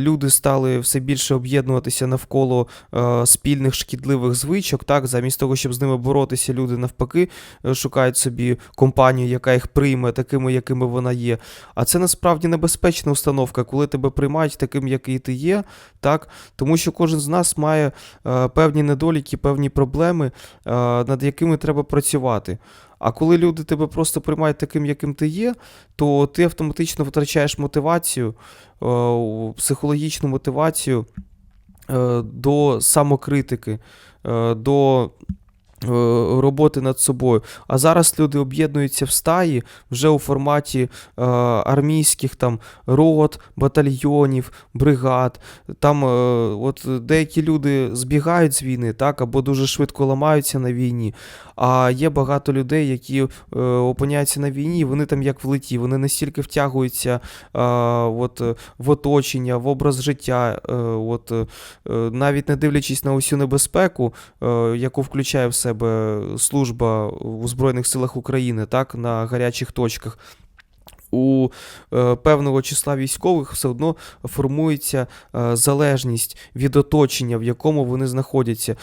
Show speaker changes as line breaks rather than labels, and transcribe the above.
Люди стали все більше об'єднуватися навколо е, спільних шкідливих звичок. Так, замість того, щоб з ними боротися, люди навпаки е, шукають собі компанію, яка їх прийме такими, якими вона є. А це насправді небезпечна установка, коли тебе приймають таким, який ти є, так? Тому що кожен з нас має е, певні недоліки, певні проблеми, е, над якими треба працювати. А коли люди тебе просто приймають таким, яким ти є, то ти автоматично втрачаєш мотивацію, е, психологічну мотивацію е, до самокритики, е, до роботи над собою. А зараз люди об'єднуються в стаї вже у форматі е, армійських там рот, батальйонів, бригад. Там е, от деякі люди збігають з війни, так, або дуже швидко ламаються на війні. А є багато людей, які е, опиняються на війні, вони там як влеті, вони настільки втягуються е, от, е, в оточення, в образ життя, е, от, е, е, навіть не дивлячись на усю небезпеку, е, яку включає в себе служба у Збройних силах України, так, на гарячих точках. У е, певного числа військових все одно формується е, залежність від оточення, в якому вони знаходяться.